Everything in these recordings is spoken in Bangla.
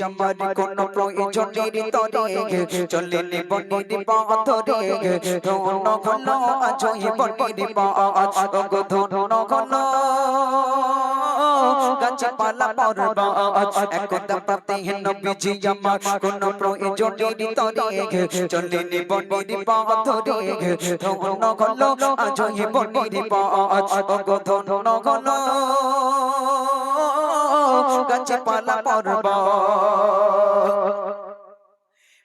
আমার কোন প্রয়োজনের তরে চললেন বনের পথরে ধন ঘন আজই বনের পথ গো ধন ঘন গাছপালা পর্বত একদা প্রাতে নবীজি আমার কোন প্রয়োজনের তরে চললেন বনের পথরে ধন ঘন আজই বনের পথ গো ধন ঘন গাছপালা পর্বত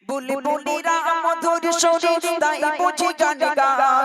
বুলি বুলিরা মধুর সুরে তাই বুঝি গান গাকে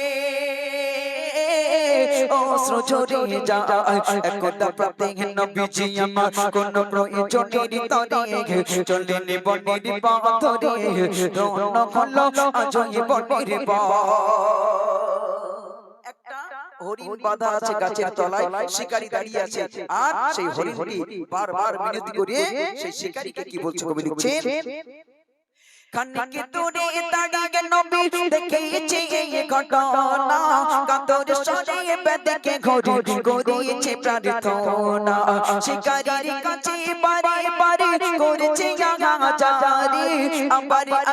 অস্ত্র ঝরে যায়। একদা প্রাতে নবীজি আমার কোন প্রয়োজনের তরে চলেন বনের পথরে রণ হলো আজই বনের হরিণ বাঁধা আছে গাছের তলায় শিকারী দাঁড়িয়ে আছে। আর সেই হরিণটি বারবার মিনতি করে সেই শিকারীকে কি বলছে কবি লিখছে খানিক দূরে দাঁড়িয়ে নবী দেখেছে এই ঘটনা কাতর সরে বেদকে ঘরে গড়িয়েছে প্রার্থনা শিকারীর কাছে বারে বারে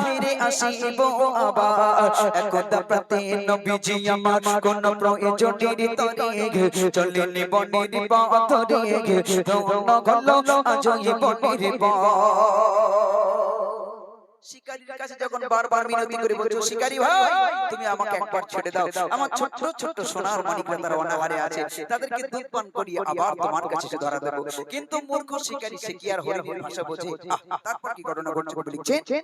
ফিরে আসিব আবার। একদা প্রতি নবীজি আমার কোন প্রয়োজনের তরে চলেন বনের পথরে ধন্য হলো আজই বনের পথ। শিকারীর কাছে যখন বারবার মিনতি করে বলছো শিকারী ভাই তুমি আমাকে একবার ছেড়ে দাও। আমার ছোট্ট ছোট্ট সোনার মানিকরা তারা অনাহারে আছে। তাদেরকে দুধ পান করিয়ে আবার তোমার কাছে এসে ধরা দেবো। কিন্তু মূর্খ শিকারী সে কি আর হরিণের ভাষা বোঝে তারপর কি ঘটনা ঘটছে বলে লিখছে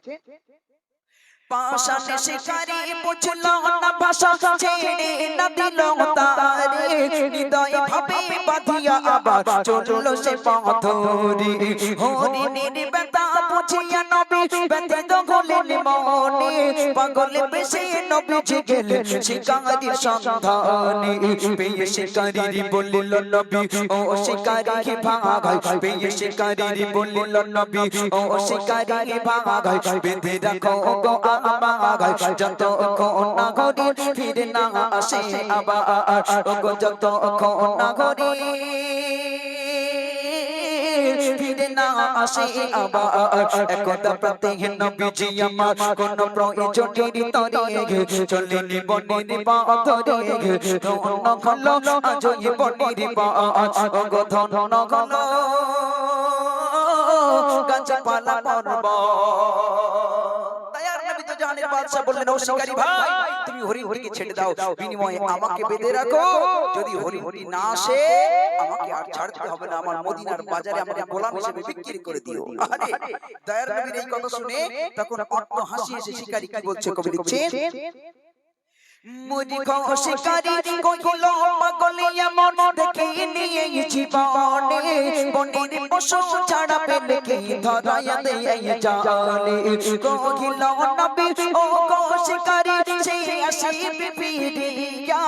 পাশানে শিকারি বুঝলো না ভাষা ছেড়ে না দিল তারে। হৃদয় ভাবে বাঁধিয়া আবার চলল সে পথরে হরিণের ব্যথা বুঝিয়া নবী ব্যথিত হলেন মনে পাগল বেশে নবীজি গেলেন শিকারির সন্ধানে পেয়ে শিকারির বলিল নবী ও শিকারি ভাগাই পেয়ে শিকারির বলিল নবী ও শিকারি ভাগাই বেঁধে রাখো গো আমাগাই যত না ঘরে ফিরে না আসে আবার ও যত না ঘরে না আসে আবার একদা প্রত্যেক নবীজি আমার কোন প্রয়োজনের তরে চলেন, বনের পথরে ধন হলো, আজই বনের পথ গো ধন হলো, গাছপালা পর্বত। দয়ার নবী তো জাহানের বাদশা বললেন, ও ভাই তুমি হরিণটিকে ছেড়ে দাও। বিনিময়ে আমাকে বেঁধে রাখো। যদি হরিণটি না আসে আমাকে আর ছাড়তে হবে না। আমার মদিনার বাজারে আমাকে গোলাম হিসেবে বিক্রি করে দিও। আরে দয়ার নবীর এই কথা শুনে তখন অট্ট হাসি এসে শিকারি কি বলছে কবি লিখছে মুদি খাও শিকারি কইলো এমন দেখে নিয়ে জীবনে। বনির পশু ছাড়া পেলে কে ধরায় দেয় জানে। কহিল নবী, ও গো শিকারি সে আসি বিপিরিয়া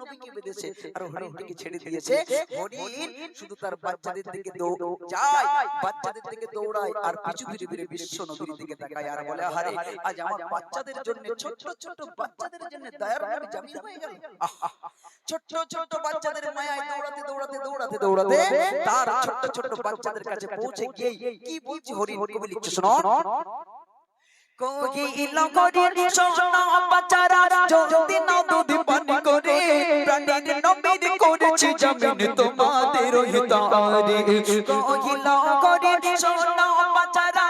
নবীকে বেঁধেছে আর হরিণটিকে ছেড়ে দিয়েছে। হরিণ শুধু তার বাচ্চাদের দিকে যায়। বাচ্চাদের দিকে দৌড়ায় আর পিছু ফিরে ফিরে বিশ্ব নবীর দিকে তাকায়। আর বলে আরে আজ আমার বাচ্চাদের জন্য ছোট ছোট বাচ্চাদের জন্য দয়ার নবী জামিন হয়ে গেল। আহা! ছোট্ট ছোট্ট বাচ্চাদের মায়ায় দৌড়াতে দৌড়াতে দৌড়াতে দৌড়াতে তার ছোট্ট ছোট্ট বাচ্চাদের কাছে পৌঁছে গিয়ে কি বলছে হরিণ? কবি লিখছে শোনো কোকিল করে সোনা বাচ্চারা যদি জামিন তোমাদের হিতারে কোকিল করে সোনা বাচ্চারা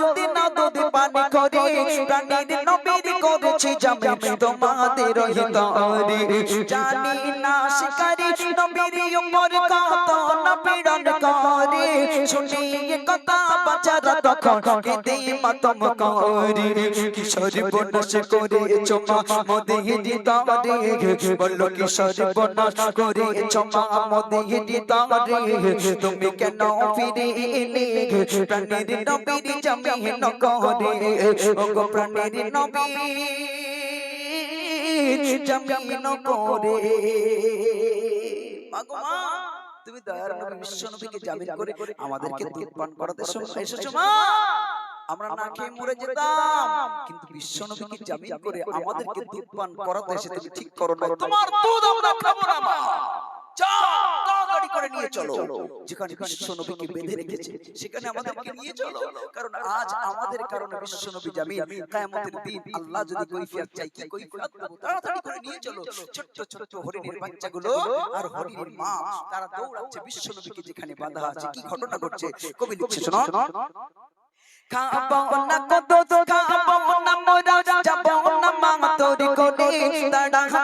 যদি না দুধ পান করে। প্রাণীর নবীর করেছি জামিন তোমাদের হিতারে জানি না শিকারি নবীর উপর কত না পীড়ন করে। শুনি কথা বাচ্চারা তখন কেঁদে মাতম করে। কিশোর বনস করে চমা মদে দিতারে বলল কিশোর বনস করে চমা তুমি কেন ফিরে এলে প্রাণীর নবীর জামিন করে ও প্রাণীর নবীর জামিন করে মাগো তুমি দয়ার বিশ্ব নবীকে জামিন করে আমাদেরকে দুধ পান করাতে এসেছ মা? আমরা না খেয়ে মরে যেতাম কিন্তু বিশ্ব নবীকে জামিন করে আমাদেরকে দুধ পান করাতে এসে তুমি ঠিক করো না তোমার দুধ আমরা খাব না মা। তাড়াতাড়ি করে নিয়ে চলো। যেখানে বিশ্ব নবীকে বেঁধে রেখেছে সেখানে আমাদেরকে নিয়ে চলো। কারণ আজ আমাদের কারণে বিশ্ব নবী জামিন। কিয়ামতের দিন আল্লাহ যদি কৈফিয়ত চাই কি কৈফিয়ত দেবো? তাড়াতাড়ি করে নিয়ে চলো। ছোট্ট ছোট্ট হরিণের বাচ্চাগুলো আর হরিণের মা তারা দৌড়াচ্ছে বিশ্ব নবীকে যেখানে বাঁধা আছে কি ঘটনা ঘটছে? কবি লিখছে শোনো খাব না কত খাব না মোরা যাব না মা তোরি কোলে তাড়া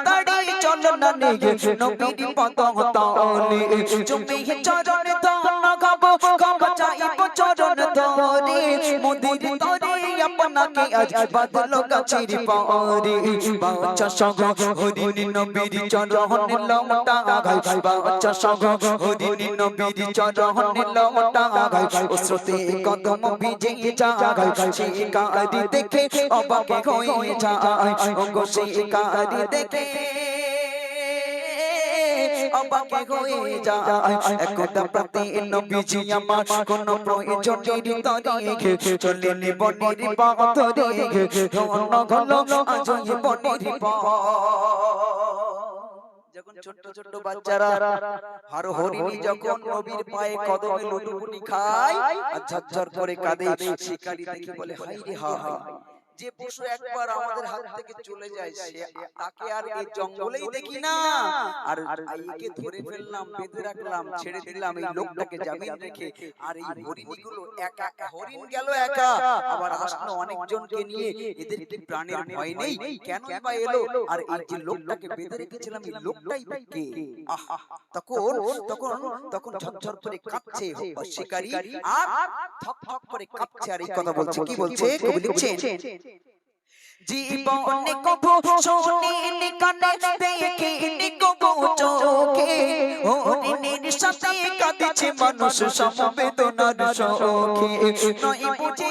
নিয়ে নবীর পদ তলে তুমি চরণ ধন গাবো গাবো চাইব চরণ ধরে। মোদির তরে আপনাকে আজ বাদলো গাছের পরে। বাচ্চা সঙ্গ হরিণ নবীর চরণ লমটা গাই বাচ্চা সঙ্গ হরিণ নবীর চরণ লমটা গাই ও স্রোতে কদম ভিজে যায়। শিকারি দেখে অবাক হয়ে যায়। ও গো শিকারি দেখে অবাক হয়ে যায়। একটা প্রতি নবীজি আমার কোন প্রয়োজনের তরে চলে বনের পাথরে। অন্য ঘন আজ বনের যখন ছোট্ট ছোট্ট বাচ্চারা আর হরিণী যখন নবীর পায়ে কদমে লুটুপুটি খায়, আর ঝরঝর করে কাঁদে, শিকারী দেখি বলে হাই রে হাই যে পশু একবার আমাদের হাত থেকে চলে যায় সে তাকে আর এই জঙ্গলেই দেখি না। আর একে ধরে ফেললাম বেঁধে রাখলাম ছেড়ে দিলাম এই লোকটাকে জামিন রেখে। আর এই হরিণীগুলো একা একা হরিণ গেল একা। আবার আসলো অনেকজনকে নিয়ে এদের কি প্রাণের ভয় নেই? কেন বা এলো? আর এই যে লোকটাকে বেঁধে রেখেছিলাম এই লোকটাই কে? আহা, তখন তখন তখন ঝরঝর করে কাঁপছে শিকারী আর থক থক করে কাঁপছে আর এই কথা বলছে কি বলছে কবি লিখছেন জীবনে কবু শুনিনি কানে দেখিনি কবু চোখে। হরিণের সাথে কাঁদিছে মানুষ সমবেদনার শোকে। নয় বুঝে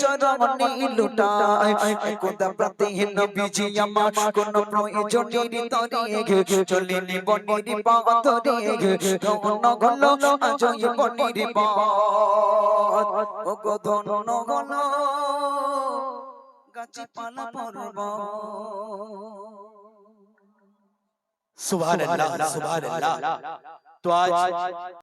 চরণে লুটায়। কোদা প্রতি নবীজি আমার কোন প্রয়োজনের তরে চলে নিবনের পাথরে ধন গল আজয় বনের পথ। ও গো ধন গল গাছি পালা পর্ব সুবহানাল্লাহ সুবহানাল্লাহ। তো আজ